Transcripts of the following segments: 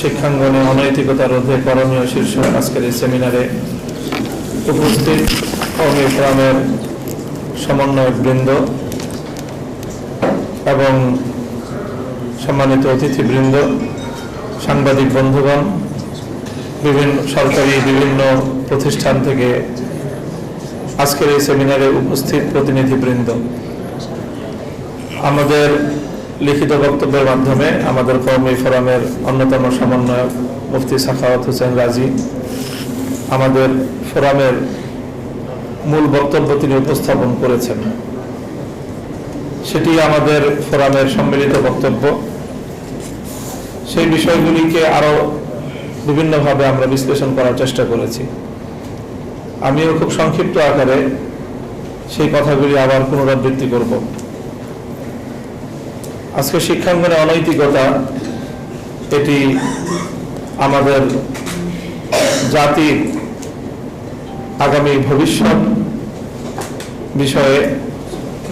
শিক্ষাঙ্গনে অনৈতিকতা রোধে করণীয় শীর্ষক আজকের এই সেমিনারে উপস্থিত কর্মী ফোরামের সমন্বয়ক বৃন্দ এবং সম্মানিত অতিথিবৃন্দ, সাংবাদিক বন্ধুগণ, বিভিন্ন সরকারি বিভিন্ন প্রতিষ্ঠান থেকে আজকের এই সেমিনারে উপস্থিত প্রতিনিধিবৃন্দ। আমাদের লিখিত বক্তব্যের মাধ্যমে আমাদের কর্মী ফোরামের অন্যতম সমন্বয়ক মুফতি সাখাওয়াত হোসেন রাজি, আমাদের ফোরামের মূল বক্তব্য তিনি উপস্থাপন করেছেন। সেটি আমাদের ফোরামের সম্মিলিত বক্তব্য। সেই বিষয়গুলিকে আরও বিভিন্নভাবে আমরা বিশ্লেষণ করার চেষ্টা করেছি। আমিও খুব সংক্ষিপ্ত আকারে সেই কথাগুলি আবার পুনরাবৃত্তি করব। আজকে শিক্ষাঙ্গনে অনৈতিকতা, এটি আমাদের জাতির আগামী ভবিষ্যৎ বিষয়ে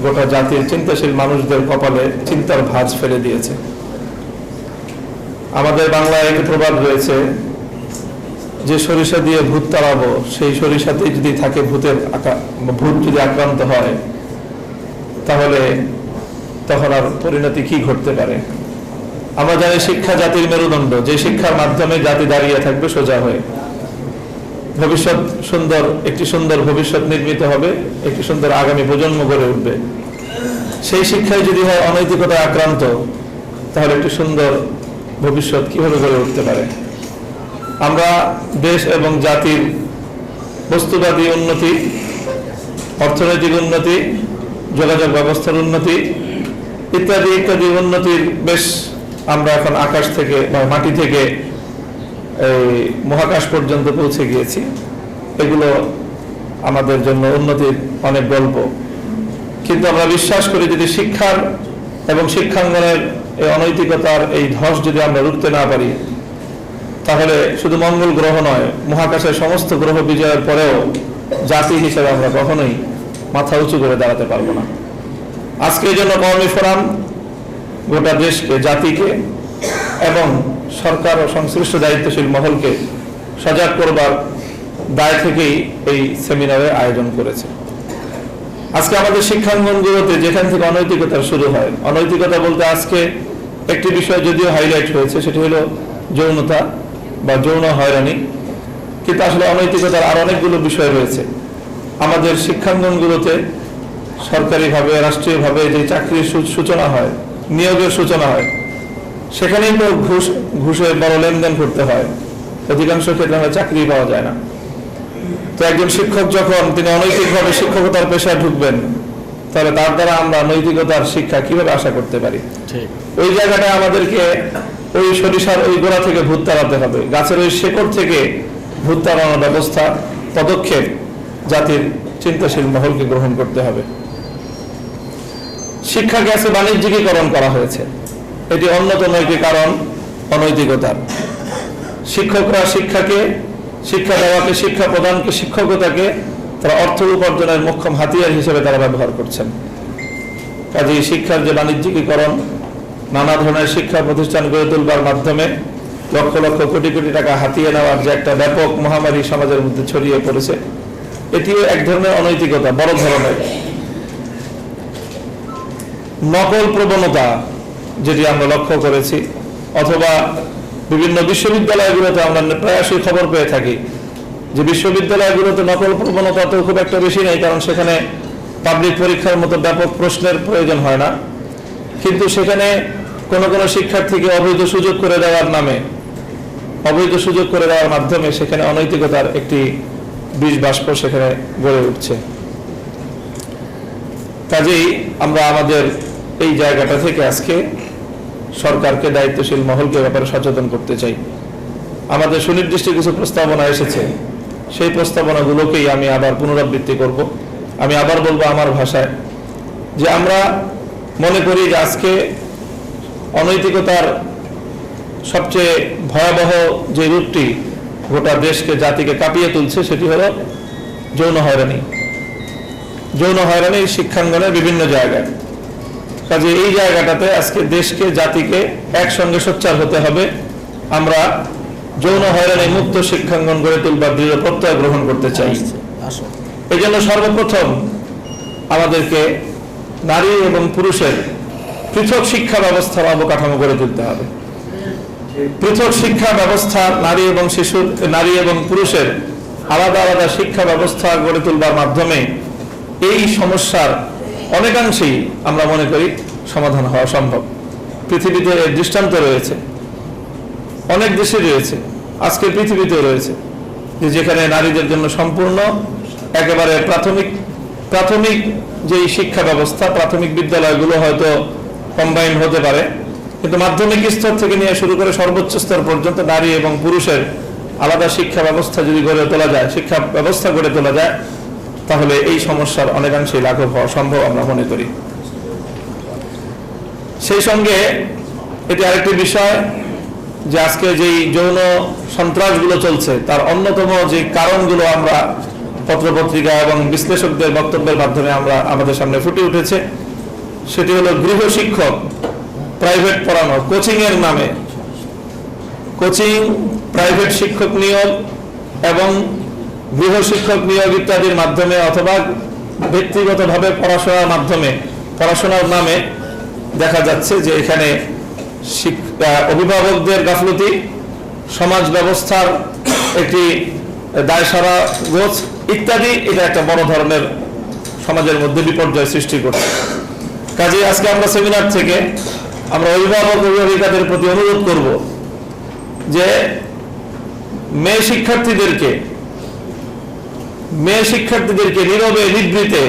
গোটা জাতির চিন্তাশীল মানুষদের কপালে চিন্তার ভাঁজ ফেলে দিয়েছে। আমাদের বাংলায় একটি প্রবাদ রয়েছে যে সরিষা দিয়ে ভূত তাড়াবো, সেই সরিষাতেই যদি থাকে ভূতের ভূত যদি আক্রান্ত হয়, তাহলে তখন আর পরিণতি কি ঘটতে পারে? আমরা জানি শিক্ষা জাতির মেরুদণ্ড, যে শিক্ষার মাধ্যমে জাতি দাঁড়িয়ে থাকবে সোজা হয়ে। ভবিষ্যৎ সুন্দর, একটি সুন্দর ভবিষ্যৎ নির্মিত হবে, একটি সুন্দর আগামী প্রজন্ম গড়ে উঠবে। সেই শিক্ষায় যদি হয় অনৈতিকতা আক্রান্ত, তাহলে একটি সুন্দর ভবিষ্যৎ কীভাবে গড়ে উঠতে পারে? আমরা দেশ এবং জাতির বস্তুবাদী উন্নতি, অর্থনৈতিক উন্নতি, যোগাযোগ ব্যবস্থার উন্নতি ইত্যাদি ইত্যাদি উন্নতির বেশ আমরা এখন আকাশ থেকে বা মাটি থেকে এই মহাকাশ পর্যন্ত পৌঁছে গিয়েছি। এগুলো আমাদের জন্য উন্নতির অনেক গল্প। কিন্তু আমরা বিশ্বাস করি যদি শিক্ষার এবং শিক্ষাঙ্গনের এই অনৈতিকতার এই ধস যদি আমরা রুখতে না পারি, তাহলে শুধু মঙ্গল গ্রহ নয়, মহাকাশের সমস্ত গ্রহ বিজয়ের পরেও জাতি হিসেবে আমরা কখনোই মাথা উঁচু করে দাঁড়াতে পারব না। আজকে এই জন্য কর্মী ফোরাম গোটা দেশকে, জাতিকে এবং সরকার ও সংশ্লিষ্ট দায়িত্বশীল মহলকে সজাগ করবার দায় থেকেই এই সেমিনারের আয়োজন করেছে। আজকে আমাদের শিক্ষাঙ্গনগুলোতে যেখান থেকে অনৈতিকতা শুরু হয়, অনৈতিকতা বলতে আজকে একটি বিষয় যদিও হাইলাইট হয়েছে, সেটি হলো যৌনতা বা যৌন হয়রানি। কিন্তু আসলে অনৈতিকতার আর অনেকগুলো বিষয় রয়েছে। আমাদের শিক্ষাঙ্গনগুলোতে সরকারিভাবে রাষ্ট্রীয়ভাবে যে চাকরির সূচনা হয় নিয়োগের সূচনা হয় সেখানেই তো ঘুষ ঘুষে বড় লেনদেন করতে হয়। অধিকাংশ ক্ষেত্রে চাকরি পাওয়া যায় না। তো একজন শিক্ষক যখন তিনি অনৈতিকভাবে শিক্ষকতার পেশায় ঢুকবেন তাহলে তার দ্বারা আমরা নৈতিকতার শিক্ষা কীভাবে আশা করতে পারি? ওই জায়গাটায় আমাদেরকে ওই সরিষার ওই গোড়া থেকে ভূত তাড়াতে হবে। গাছের ওই শেকড় থেকে ভূত তাড়ানোর ব্যবস্থা পদক্ষেপ জাতির চিন্তাশীল মহলকে গ্রহণ করতে হবে। শিক্ষাকে আছে বাণিজ্যিকীকরণ করা হয়েছে। এটি অন্যতম একটি কারণ অনৈতিকতার। শিক্ষকরা শিক্ষাকে, শিক্ষা দেওয়াকে, শিক্ষা প্রদানকে, শিক্ষকতাকে তারা অর্থ উপার্জনের মোক্ষম হাতিয়ার হিসেবে তারা ব্যবহার করছেন। কাজেই শিক্ষার যে বাণিজ্যিকীকরণ, নানা ধরনের শিক্ষা প্রতিষ্ঠান গড়ে তুলবার মাধ্যমে লক্ষ লক্ষ কোটি কোটি টাকা হাতিয়ে নেওয়ার যে একটা ব্যাপক মহামারী সমাজের মধ্যে ছড়িয়ে পড়েছে, এটিও এক ধরনের অনৈতিকতা, বড় ধরনের। নকল প্রবণতা যেটি আমরা লক্ষ্য করেছি, অথবা বিভিন্ন বিশ্ববিদ্যালয়গুলোতে আমরা প্রায়শই খবর পেয়ে থাকি যে বিশ্ববিদ্যালয়গুলোতে নকল প্রবণতা তো খুব একটা বেশি নেই, কারণ সেখানে পাবলিক পরীক্ষার মতো ব্যাপক প্রশ্নের প্রয়োজন হয় না। কিন্তু সেখানে কোনো কোনো শিক্ষার্থীকে অবৈধ সুযোগ করে দেওয়ার নামে, অবৈধ সুযোগ করে দেওয়ার মাধ্যমে সেখানে অনৈতিকতার একটি বীজ বাষ্প সেখানে গড়ে উঠছে। কাজেই আমরা আমাদের এই জায়গাটা থেকে আজকে সরকারকে, দায়িত্বশীল মহলকে ব্যাপারে সচেতন করতে চাই। আমাদের সুনির্দিষ্ট কিছু প্রস্তাবনা এসেছে। সেই প্রস্তাবনাগুলোকেই আমি আবার পুনরাবৃত্তি করব। আমি আবার বলব আমার ভাষায় যে আমরা মনে করি যে আজকে অনৈতিকতার সবচেয়ে ভয়াবহ যে রূপটি গোটা দেশকে, জাতিকে কাঁপিয়ে তুলছে, সেটি হলো যৌন হয়রানি। যৌন হয়রানি শিক্ষাঙ্গনের বিভিন্ন জায়গায়। কাজে এই জায়গাটাতে আজকে দেশকে জাতিকে একসঙ্গে সোচ্চার হতে হবে। আমরা যৌন হয়রানি মুক্ত শিক্ষাঙ্গন গড়ে তুলবার দৃঢ় প্রত্যয় গ্রহণ করতে চাই। এই জন্য সর্বপ্রথম আমাদেরকে নারী এবং পুরুষের পৃথক শিক্ষা ব্যবস্থার অবকাঠামো গড়ে তুলতে হবে। পৃথক শিক্ষা ব্যবস্থা নারী এবং শিশুর নারী এবং পুরুষের আলাদা আলাদা শিক্ষা ব্যবস্থা গড়ে তুলবার মাধ্যমে এই সমস্যার অনেকাংশেই আমরা মনে করি সমাধান হওয়া সম্ভব। পৃথিবীতে এর দৃষ্টান্ত রয়েছে। অনেক দেশে রয়েছে, আজকে পৃথিবীতেও রয়েছে যেখানে নারীদের জন্য সম্পূর্ণ, একেবারে প্রাথমিক প্রাথমিক যেই শিক্ষা ব্যবস্থা, প্রাথমিক বিদ্যালয়গুলো হয়তো কম্বাইন হতে পারে, কিন্তু মাধ্যমিক স্তর থেকে নিয়ে শুরু করে সর্বোচ্চ স্তর পর্যন্ত নারী এবং পুরুষের আলাদা শিক্ষা ব্যবস্থা যদি গড়ে তোলা যায়, শিক্ষা ব্যবস্থা গড়ে তোলা যায় তাহলে এই সমস্যার অনেকাংশেই লাঘব হওয়া সম্ভব আমরা মনে করি। সেই সঙ্গে এটি আরেকটি বিষয় যে আজকে যেই যৌন সন্ত্রাসগুলো চলছে, তার অন্যতম যে কারণগুলো আমরা পত্রপত্রিকা এবং বিশ্লেষকদের বক্তব্যের মাধ্যমে আমরা আমাদের সামনে ফুটে উঠেছে, সেটি হলো গৃহ শিক্ষক প্রাইভেট পড়ানো কোচিং এর নামে। কোচিং, প্রাইভেট শিক্ষক নিয়োগ এবং গৃহ শিক্ষক নিয়োগ ইত্যাদির মাধ্যমে অথবা ব্যক্তিগতভাবে পড়াশোনার মাধ্যমে, পড়াশোনার নামে দেখা যাচ্ছে যে এখানে অভিভাবকদের গাফলতি, সমাজ ব্যবস্থার একটি দায়সারা গোছ ইত্যাদি, এটা একটা বড় ধরনের সমাজের মধ্যে বিপর্যয় সৃষ্টি করছে। কাজে আজকে আমরা সেমিনার থেকে আমরা অভিভাবক অভিভাবিকাদের প্রতি অনুরোধ করব যে মেয়ে শিক্ষার্থীদেরকে মেয়ে শিক্ষার্থীদেরকে নীরবে নিবৃতে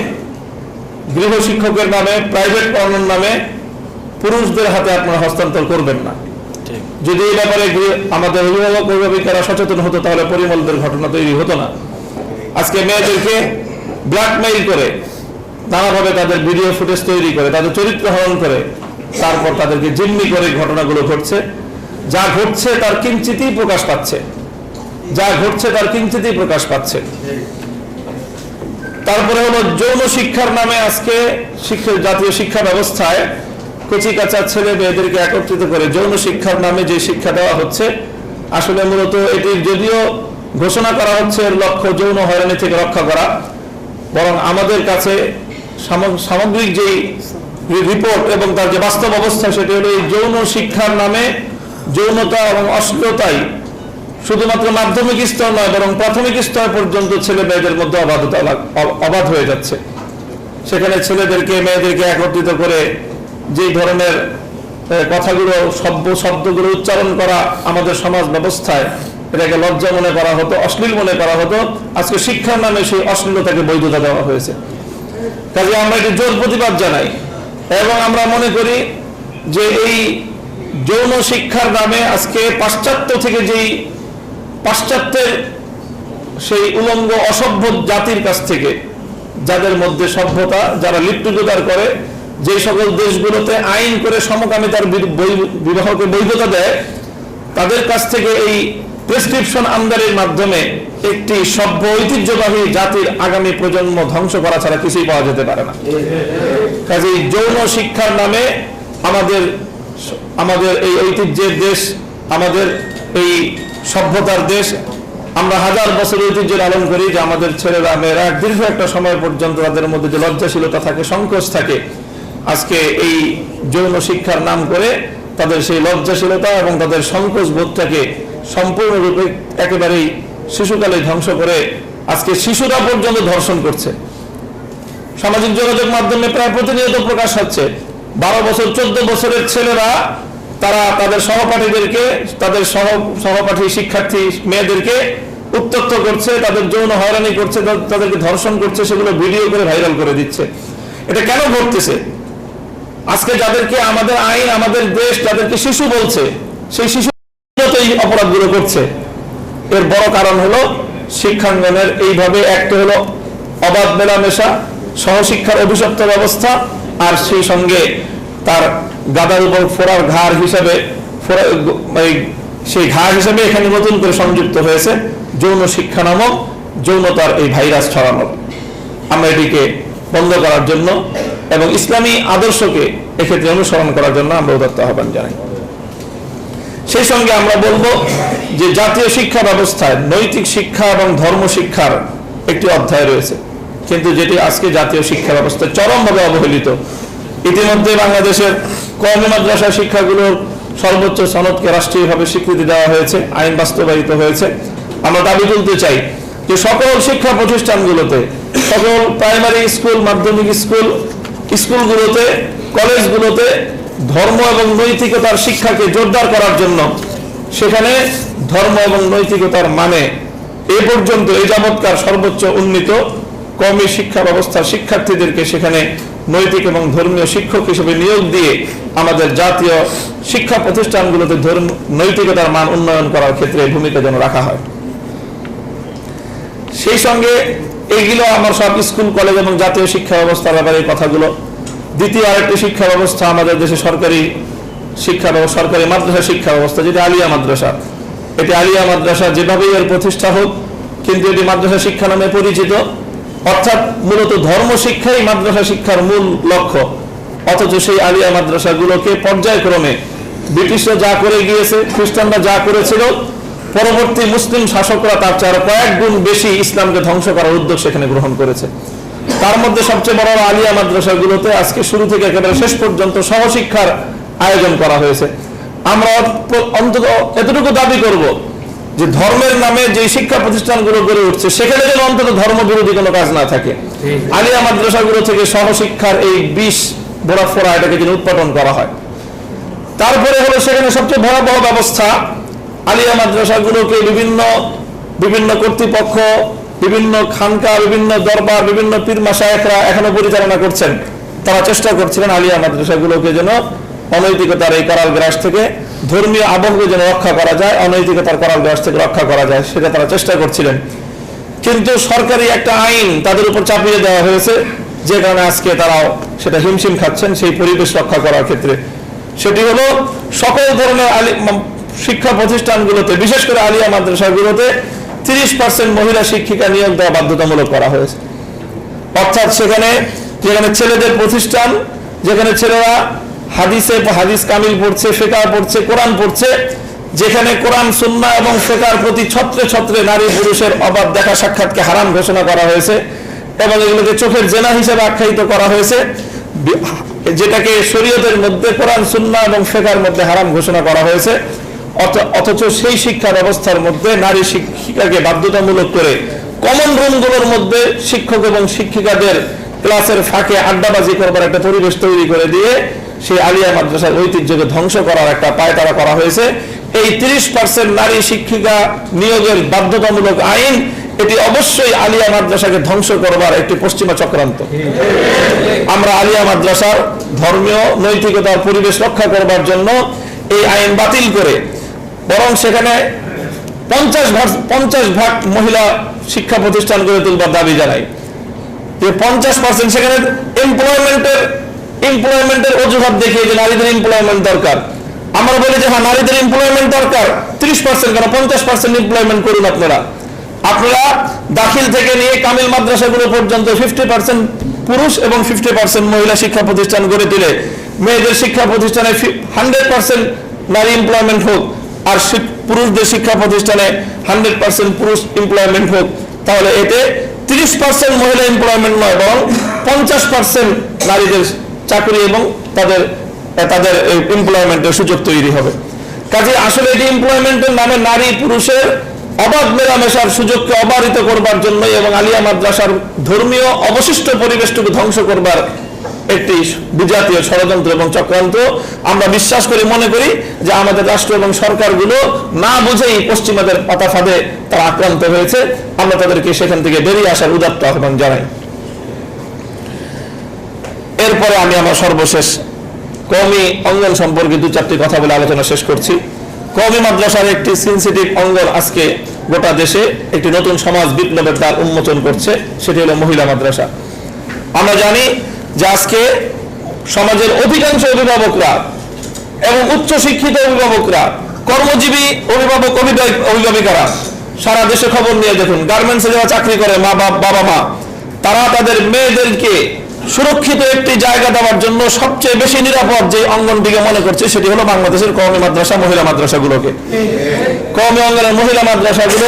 গৃহ শিক্ষকের নামে প্রাইভেট পড়ানোর নামে পুরুষদের হাতে আপনারা হস্তান্তর করবেন না। যদি এই ব্যাপারে আমাদের অভিভাবক অভিভাবিকারা সচেতন হতো তাহলে পরিমলদের ঘটনা তৈরি হতো না। আজকে মেয়েদেরকে ব্ল্যাকমেইল করে নানাভাবে তাদের ভিডিও ফুটেজ তৈরি করে তাদের চরিত্র হরণ করে তারপর তাদেরকে জিম্মি করে ঘটনাগুলো ঘটছে। যা ঘটছে তার কিঞ্চিতই প্রকাশ পাচ্ছে। যা ঘটছে তার কিঞ্চিতই প্রকাশ পাচ্ছে। তারপরে হলো যৌন শিক্ষার নামে আজকে শিক্ষা জাতীয় শিক্ষা ব্যবস্থায় কচি কাঁচা ছেলে মেয়েদেরকে একত্রিত করে যৌন শিক্ষার নামে যে শিক্ষা দেওয়া হচ্ছে, আসলে মূলত এটির যদিও ঘোষণা করা হচ্ছে এর লক্ষ্য যৌন হয়রানি থেকে রক্ষা করা, বরং আমাদের কাছে সাম- সামগ্রিক যেই রিপোর্ট এবং তার যে বাস্তব অবস্থা সেটি হলো এই যৌন শিক্ষার নামে যৌনতা এবং অশ্লীলতাই শুধুমাত্র মাধ্যমিক স্তর নয়, বরং প্রাথমিক স্তর পর্যন্ত ছেলে মেয়েদের মধ্যে অবাধ হয়ে যাচ্ছে। সেখানে ছেলেদেরকে, মেয়েদেরকে একত্রিত করে যেই ধরনের কথাগুলো, শব্দ, শব্দগুলো উচ্চারণ করা আমাদের সমাজ ব্যবস্থায়, এটাকে লজ্জা মনে করা হতো, অশ্লীল মনে করা হতো। আজকে শিক্ষার নামে সেই অশ্লীলতাকে বৈধতা দেওয়া হয়েছে। কাজে আমরা এটি জোর প্রতিবাদ জানাই। এবং আমরা মনে করি যে এই যৌন শিক্ষার নামে আজকে পাশ্চাত্য থেকে যেই পাশ্চাত্যের সেই উলঙ্গ অসভ্য জাতির কাছ থেকে, যাদের মধ্যে সভ্যতা, যারা লিপ্টুদার করে যে সকল দেশগুলোতে আইন করে সমকামিতার বিবাহকে বৈধতা দেয়, তাদের কাছ থেকে এই প্রেসক্রিপশন আমদানির মাধ্যমে একটি সভ্য ঐতিহ্যবাহী জাতির আগামী প্রজন্ম ধ্বংস করা ছাড়া কিছুই পাওয়া যেতে পারে না। কাজেই যৌন শিক্ষার নামে আমাদের আমাদের এই ঐতিহ্যের দেশ, আমাদের এই সভ্যতার দেশ। আমরা হাজার বছর ঐতিহ্য লালন করি যে আমাদের ছেলেরা, মেয়েরা দীর্ঘ একটা সময় পর্যন্ত তাদের মধ্যে যে লজ্জাশীলতা থাকে, সংকোচ থাকে। আজকে এই যৌন শিক্ষার নাম করে তাদের সেই লজ্জাশীলতা এবং তাদের সংকোচ বোধটাকে সম্পূর্ণরূপে একেবারেই শিশুকালে ধ্বংস করে আজকে শিশুরা পর্যন্ত ধর্ষণ করছে। সামাজিক যোগাযোগ মাধ্যমে প্রায় প্রতিনিয়ত প্রকাশ হচ্ছে, বারো বছর, চোদ্দ বছরের ছেলেরা তারা তাদের সহপাঠীদেরকে, তাদের সহ, সহপাঠী শিক্ষার্থী মেয়েদেরকে উত্তক্ত করছে, তাদের যৌন হয়রানি করছে তাদেরকে ধর্ষণ করছে, সেগুলো ভিডিও করে ভাইরাল করে দিচ্ছে। এটা কেন ঘটতেছে? আজকে যাদেরকে আমাদের আইন, আমাদের দেশ, যাদেরকে শিশু বলছে, সেই শিশু এই অপরাধগুলো করছে। এর বড় কারণ হলো শিক্ষাঙ্গনের এইভাবে একটা হলো অবাধ মেলামেশা, সহশিক্ষার অভিশপ্ত ব্যবস্থা, আর সেই সঙ্গে তার গাদার উপর ফোড়ার ঘাড় হিসাবে সেই ঘাড় হিসাবে এখানে নতুন করে সংযুক্ত হয়েছে যৌন শিক্ষা নামক যৌনতার এই ভাইরাস ছড়ানো। আমরা এটিকে বন্ধ করার জন্য এবং ইসলামী আদর্শকে এক্ষেত্রে অনুসরণ করার জন্য আমরা উদাত্ত আহ্বান জানাই। সেই সঙ্গে আমরা বলব যে জাতীয় শিক্ষা ব্যবস্থায় নৈতিক শিক্ষা এবং ধর্ম শিক্ষার একটি অধ্যায় রয়েছে। কিন্তু যেটি আজকে জাতীয় শিক্ষা ব্যবস্থা চরমভাবে অবহেলিত ইতিমধ্যে বাংলাদেশের কওমি মাদ্রাসা শিক্ষাগুলোর সর্বোচ্চ সনদকে রাষ্ট্রীয়ভাবে স্বীকৃতি দেওয়া হয়েছে, আইন বাস্তবায়িত হয়েছে। আমরা দাবি তুলতে চাই যে সকল শিক্ষা প্রতিষ্ঠানগুলোতে, সকল প্রাইমারি স্কুল, মাধ্যমিক স্কুল, স্কুলগুলোতে, কলেজগুলোতে ধর্ম এবং নৈতিকতার শিক্ষাকে জোরদার করার জন্য সেখানে ধর্ম এবং নৈতিকতার মানে এ পর্যন্ত এই যাবৎকার সর্বোচ্চ উন্নীত কমি শিক্ষা ব্যবস্থার শিক্ষার্থীদেরকে সেখানে নৈতিক এবং ধর্মীয় শিক্ষক হিসেবে নিয়োগ দিয়ে আমাদের জাতীয় শিক্ষা প্রতিষ্ঠানগুলোতে ধর্ম, নৈতিকতার মান উন্নয়ন করার ক্ষেত্রে ভূমিকা যেন রাখা হয়। সেই সঙ্গে এইগুলো আমার সব স্কুল, কলেজ এবং জাতীয় শিক্ষা ব্যবস্থার ব্যাপারে কথাগুলো। দ্বিতীয় আরেকটি শিক্ষা ব্যবস্থা আমাদের দেশে সরকারি শিক্ষা ব্যবস্থা সরকারি মাদ্রাসা শিক্ষা ব্যবস্থা, যেটা আলিয়া মাদ্রাসা। এটি আলিয়া মাদ্রাসা যেভাবেই এর প্রতিষ্ঠা হোক, কিন্তু এটি মাদ্রাসা শিক্ষা নামে পরিচিত। অর্থাৎ মূলত ধর্ম শিক্ষাই মাদ্রাসা শিক্ষার মূল লক্ষ্য। অথচ সেই আলিয়া মাদ্রাসাগুলোকে পর্যায়ক্রমে ব্রিটিশরা যা করে গিয়েছে, খ্রিস্টানরা যা করেছিল, পরবর্তী মুসলিম শাসকরা তার চার কয়েক গুণ বেশি ইসলামকে ধ্বংস করার উদ্যোগ সেখানে গ্রহণ করেছে। তার মধ্যে সবচেয়ে বড় আলিয়া মাদ্রাসাগুলোতে আজকে শুরু থেকে একেবারে শেষ পর্যন্ত সহশিক্ষার আয়োজন করা হয়েছে। আমরা অন্তত এতটুকু দাবি করব যে ধর্মের নামে যে শিক্ষা প্রতিষ্ঠানগুলো গড়ে উঠছে সেখানে যেন অন্তত ধর্ম বিরোধী কোনো কাজ না থাকে। আলিয়া মাদ্রাসাগুলো থেকে সহশিক্ষার এই বিষ বোড়া ফোড়া এটাকে যেন উৎপাদন করা হয়। তারপরে হলো সেখানে সবচেয়ে ভয়াবহ ব্যবস্থা আলিয়া মাদ্রাসাগুলোকে বিভিন্ন বিভিন্ন কর্তৃপক্ষ বিভিন্ন খানকা বিভিন্ন দরবার বিভিন্ন পীর মাসায়করা এখনও পরিচালনা করছেন। তারা চেষ্টা করছিলেন আলিয়া মাদ্রাসাগুলোকে যেন অনৈতিকতার এই কারাল গ্রাস থেকে ধর্মীয় আবহকে যেন রক্ষা করা যায় অনৈতিকতার করাল গ্রাস থেকে রক্ষা করা যায়, সেটা তারা চেষ্টা করছিলেন। কিন্তু সরকারি একটা আইন তাদের উপর চাপিয়ে দেওয়া হয়েছে, যে কারণে আজকে তারাও সেটা হিমশিম খাচ্ছেন সেই পরিবেশ রক্ষা করার ক্ষেত্রে। সেটি হলো সকল ধরনের শিক্ষা প্রতিষ্ঠানগুলোতে, বিশেষ করে আলিয়া মাদ্রাসাগুলোতে তিরিশ পার্সেন্ট মহিলা শিক্ষিকা নিয়োগ দেওয়া বাধ্যতামূলক করা হয়েছে। অর্থাৎ সেখানে যেখানে ছেলেদের প্রতিষ্ঠান, যেখানে ছেলেরা হাদিসে হাদিস কামিল পড়ছে, ফেকা পড়ছে, কোরআন পড়ছে, যেখানে কোরআন সুন্না এবং ফেকার প্রতি ছত্রে ছত্রে নারী পুরুষের অবাধ দেখা সাক্ষাৎকে হারাম ঘোষণা করা হয়েছে এবং এগুলোকে চোখের জেনা হিসেবে আখ্যায়িত করা হয়েছে। যেটাকে শরীয়তের মধ্যে কোরআন সুন্না এবং ফেকার মধ্যে হারাম ঘোষণা করা হয়েছে। অথচ সেই শিক্ষা ব্যবস্থার মধ্যে নারী শিক্ষিকাকে বাধ্যতামূলক করে কমন রুমগুলোর মধ্যে শিক্ষক এবং শিক্ষিকাদের ক্লাসের ফাঁকে আড্ডাবাজি করবার একটা পরিবেশ তৈরি করে দিয়ে সেই আলিয়া মাদ্রাসার ঐতিহ্যকে ধ্বংস করার একটা পায়তারা করা হয়েছে। এই তিরিশ পার্সেন্ট নারী শিক্ষিকা নিয়োগের বাধ্যতামূলক আইন, এটি অবশ্যই আলিয়া মাদ্রাসাকে ধ্বংস করবার একটি পশ্চিমা চক্রান্ত। আমরা আলিয়া মাদ্রাসার ধর্মীয়, নৈতিকতার পরিবেশ রক্ষা করবার জন্য এই আইন বাতিল করে বরং সেখানে পঞ্চাশ ভাগ পঞ্চাশ ভাগ মহিলা শিক্ষা প্রতিষ্ঠান গড়ে তুলবার দাবি জানাই। যে পঞ্চাশ পার্সেন্ট সেখানে এমপ্লয়মেন্টের এমপ্লয়মেন্টের অজুহাত দেখিয়ে যে নারীদের এমপ্লয়মেন্ট দরকার। আমরা বলি যে হ্যাঁ নারীদের এমপ্লয়মেন্ট দরকার। ত্রিশ পার্সেন্ট কেন? পঞ্চাশ পার্সেন্ট এমপ্লয়মেন্ট করুন আপনারা। আপনারা দাখিল থেকে নিয়ে কামিল মাদ্রাসাগুলো পর্যন্ত ফিফটি পার্সেন্ট পুরুষ এবং ফিফটি পার্সেন্ট মহিলা শিক্ষা প্রতিষ্ঠান গড়ে তুলে। মেয়েদের শিক্ষা প্রতিষ্ঠানে হান্ড্রেড পার্সেন্ট নারী এমপ্লয়মেন্ট হোক, আর পুরুষদের শিক্ষা প্রতিষ্ঠানে হান্ড্রেড পার্সেন্ট পুরুষ এমপ্লয়মেন্ট হোক, তাহলে এতে তিরিশ পার্সেন্ট মহিলা এমপ্লয়মেন্ট নয়, বরং পঞ্চাশ পার্সেন্ট নারীদের চাকরি এবং তাদের তাদের এমপ্লয়মেন্টের সুযোগ তৈরি হবে। কাজে আসলে এটি এমপ্লয়মেন্টের নামে নারী পুরুষের অবাধ মেলামেশার সুযোগকে অবারিত করবার জন্য এবং আলিয়া মাদ্রাসার ধর্মীয় অবশিষ্ট পরিবেশটুকু ধ্বংস করবার একটি বিজাতীয় ষড়যন্ত্র এবং চক্রান্ত। আমরা বিশ্বাস করি, মনে করি যে আমাদের রাষ্ট্র এবং সরকারগুলো না বুঝেই পশ্চিমাদের পাতা ফাঁদে তারা আক্রান্ত হয়েছে। আমরা তাদেরকে সেখান থেকে বেরিয়ে আসার উদাত্ত আহ্বান জানাই। এরপরে আমি আমার সর্বশেষ কমি অঙ্গন সম্পর্কে দু চারটি কথা বলে আলোচনা শেষ করছি। কমি মাদ্রাসার একটি সেন্সিটিভ অঙ্গন আজকে গোটা দেশে একটি নতুন সমাজ বিপ্লবের দ্বার উন্মোচন করছে, সেটি হলো মহিলা মাদ্রাসা। আমরা জানি যে আজকে সমাজের অধিকাংশ অভিভাবকরা এবং উচ্চ শিক্ষিত অভিভাবকরা, কর্মজীবী অভিভাবক অভিভাবক অভিভাবিকারা সারা দেশে খবর নিয়ে দেখুন গার্মেন্টসে যারা চাকরি করে মা বাবা মা তারা তাদের মেয়েদেরকে সুরক্ষিত একটি জায়গা দেওয়ার জন্য সবচেয়ে বেশি নিরাপদ যে অঙ্গনটিকে মনে করছে সেটি হলো বাংলাদেশের কওমি মাদ্রাসা, মহিলা মাদ্রাসাগুলোকে। কওমি অঙ্গনের মহিলা মাদ্রাসাগুলো,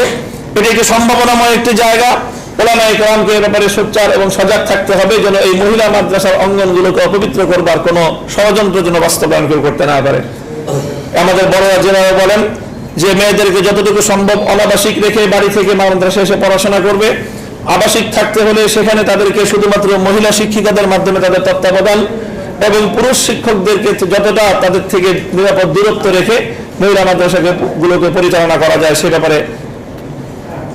এটি একটি সম্ভাবনাময় একটি জায়গা। এ ব্যাপারে সোচ্চার এবং সজাগ থাকতে হবে যেন এই মহিলা মাদ্রাসার অঙ্গনগুলোকে অপবিত্র করবার কোনো ষড়যন্ত্র যেন বাস্তবায়ন করতে না পারে। আমাদের বড়রা যেভাবে বলেন যে, মেয়েদেরকে যতটুকু সম্ভব অনাবাসিক রেখে বাড়ি থেকে মাদ্রাসা এসে পড়াশোনা করবে। আবাসিক থাকতে হলে সেখানে তাদেরকে শুধুমাত্র মহিলা শিক্ষিকাদের মাধ্যমে তাদের তত্ত্বাবধান এবং পুরুষ শিক্ষকদেরকে যতটা তাদের থেকে নিরাপদ দূরত্ব রেখে মহিলা মাদ্রাসাকে গুলোকে পরিচালনা করা যায় সে ব্যাপারে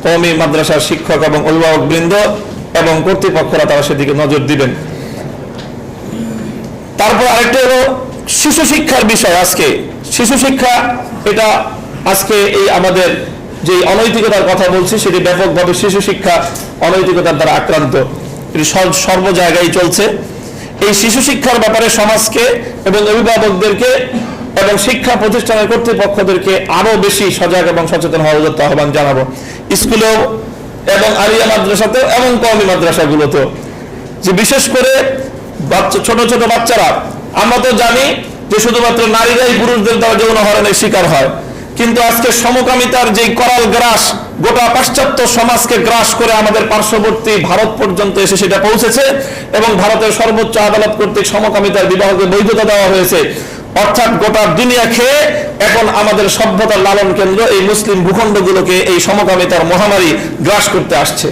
কওমি মাদ্রাসার শিক্ষক এবং অভিভাবক বৃন্দ এবং কর্তৃপক্ষরা তারা সেদিকে নজর দিবেন। তারপর আরেকটা হলো শিশু শিক্ষার বিষয় আজকে। শিশু শিক্ষা এটা আজকে এই আমাদের যে অনৈতিকতার কথা বলছি, সেটি ব্যাপকভাবে শিশু শিক্ষা অনৈতিকতার দ্বারা আক্রান্ত। এটি সর্ব জায়গায় চলছে। এই শিশু শিক্ষার ব্যাপারে সমাজকে এবং অভিভাবকদেরকে এবং শিক্ষা প্রতিষ্ঠানের কর্তৃপক্ষদেরকে আরও বেশি সজাগ এবং সচেতন হওয়ার জন্য আহ্বান জানাব। স্কুলেও এবং আলিয়া মাদ্রাসাতেও এবং কওমি মাদ্রাসাগুলোতেও। যে বিশেষ করে বাচ্চা, ছোট ছোট বাচ্চারা, আমরা তো জানি যে শুধুমাত্র নারীরাই পুরুষদের দ্বারা যৌন হরণের শিকার হয়। কিন্তু আজকে সমকামিতার যে করাল গ্রাস, গোটা পাশ্চাত্য সমাজকে গ্রাস করে আমাদের পার্শ্ববর্তী ভারত পর্যন্ত এসে সেটা পৌঁছেছে এবং ভারতের সর্বোচ্চ আদালত কর্তৃক সমকামিতার বিবাহকে বৈধতা দেওয়া হয়েছে। অর্থাৎ গোটা দুনিয়া খেয়ে এখন আমাদের সভ্যতার লালন কেন্দ্র, এই মুসলিম ভূখণ্ডগুলোকে এই সমকামিতার মহামারী গ্রাস করতে আসছে।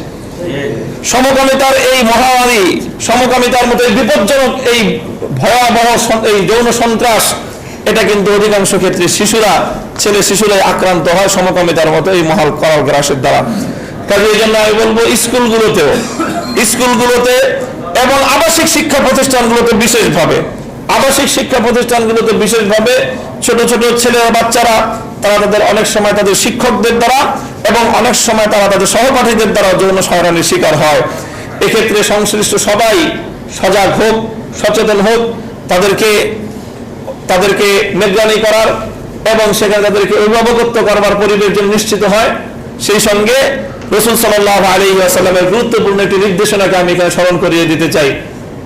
সমকামিতার এই মহামারী, সমকামিতার মতো বিপজ্জনক এই ভয়াবহ এই যৌন সন্ত্রাস এটা কিন্তু অধিকাংশ ক্ষেত্রে শিশুরা, ছেলে শিশুরাই আক্রান্ত হয় সমকামিতার মতো এই মহাল করাল গ্রাসের দ্বারা। কাজে এই জন্য আমি বলব, স্কুলগুলোতেও, স্কুলগুলোতে এবং আবাসিক শিক্ষা প্রতিষ্ঠানগুলোতে বিশেষভাবে, আবাসিক শিক্ষা প্রতিষ্ঠানগুলোতে বিশেষভাবে ছোট ছোট ছেলে বাচ্চারা, তারা তাদের অনেক সময় তাদের শিক্ষকদের দ্বারা এবং অনেক সময় তারা তাদের সহপাঠীদের দ্বারা যৌন হয়রানির শিকার হয়। এক্ষেত্রে সংশ্লিষ্ট সবাই সজাগ হোক, সচেতন হোক, তাদেরকে তাদেরকে নিগরানি করার এবং সেখানে তাদেরকে অভিভাবকত্ব করবার পরিবেশ যেন নিশ্চিত হয়, সেই সঙ্গে রসুল সাল্লাহ আলী আসাল্লামের গুরুত্বপূর্ণ একটি নির্দেশনাকে আমি এখানে স্মরণ করিয়ে দিতে চাই।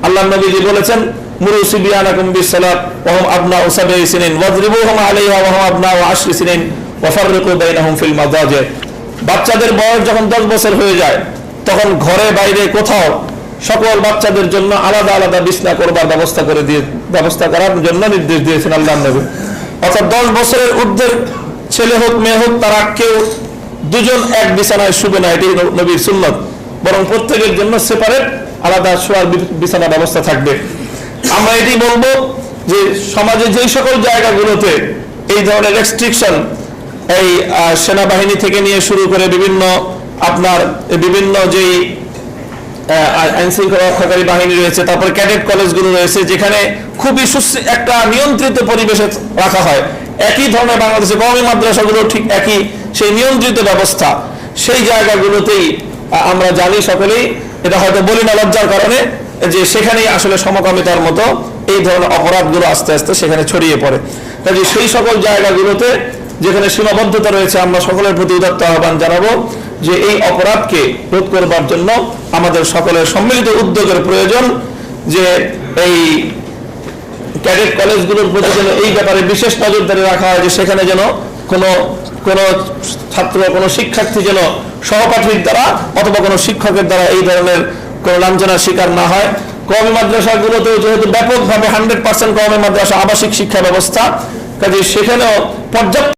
আল্লাহ নবীজি বলেছেন, মুরু সিবিয়ানাকুম বিসসালাত ওয়া হুম আবনাউ সাবঈ সিনিন ওয়াজরিবুহুম আলাইহা ওয়া হুম আবনাউ আশরি সিনিন ওয়া ফাররিকু বাইনাহুম ফিল মাদাজি বাচ্চাদের বয়স যখন 10 বছর হয়ে যায়, তখন ঘরে বাইরে কোথাও সকল বাচ্চাদের জন্য আলাদা আলাদা বিছনা করবার ব্যবস্থা করে দিয়ে, ব্যবস্থা করার জন্য নির্দেশ দিয়েছেন আল্লাহ নবী। অর্থাৎ দশ বছরের ঊর্ধ্বের ছেলে হোক, মেয়ে হোক, তারা কেউ দুজন এক বিছানায় শুবে না এটি নবীর সুন্নত। বরং প্রত্যেকের জন্য সেপারেট আলাদা শোয়ার বিছানা ব্যবস্থা থাকবে। আমরা এটি বলব যে সমাজে যেই সকল জায়গাগুলোতে এই ধরনের রেস্ট্রিকশন এই সেনাবাহিনী থেকে নিয়ে শুরু করে বিভিন্ন আপনার বিভিন্ন যেই আইন শৃঙ্খলা রক্ষাকারী বাহিনী রয়েছে, তারপর ক্যাডেট কলেজগুলো রয়েছে, যেখানে খুবই একটা নিয়ন্ত্রিত পরিবেশে রাখা হয়। একই ধরনের বাংলাদেশের কওমি মাদ্রাসাগুলো ঠিক একই, সেই নিয়ন্ত্রিত ব্যবস্থা সেই জায়গাগুলোতেই আমরা জানি সকলেই। এটা হয়তো বলি না লজ্জার কারণে যে সেখানেই আসলে সমকামিতার মতো এই ধরনের অপরাধগুলো আস্তে আস্তে সেখানে ছড়িয়ে পড়ে। কাজে সেই সকল জায়গাগুলোতে যেখানে সীমাবদ্ধতা রয়েছে, আমরা সকলের প্রতি আহ্বান জানাব। যে এই অপরাধকে রোধ করবার জন্য আমাদের সকলের সম্মিলিত উদ্যোগের প্রয়োজন যে এই ক্যাডেট কলেজগুলোর প্রতি যেন এই ব্যাপারে বিশেষ নজরদারি রাখা হয় যে সেখানে যেন কোনো কোনো ছাত্র, কোনো শিক্ষার্থী যেন সহপাঠীর দ্বারা অথবা কোনো শিক্ষকের দ্বারা এই ধরনের কোনো লাঞ্ছনার শিকার না হয়। কওমি মাদ্রাসাগুলোতেও যেহেতু ব্যাপকভাবে হান্ড্রেড পার্সেন্ট কওমি মাদ্রাসা আবাসিক শিক্ষা ব্যবস্থা কাজে সেখানেও পর্যাপ্ত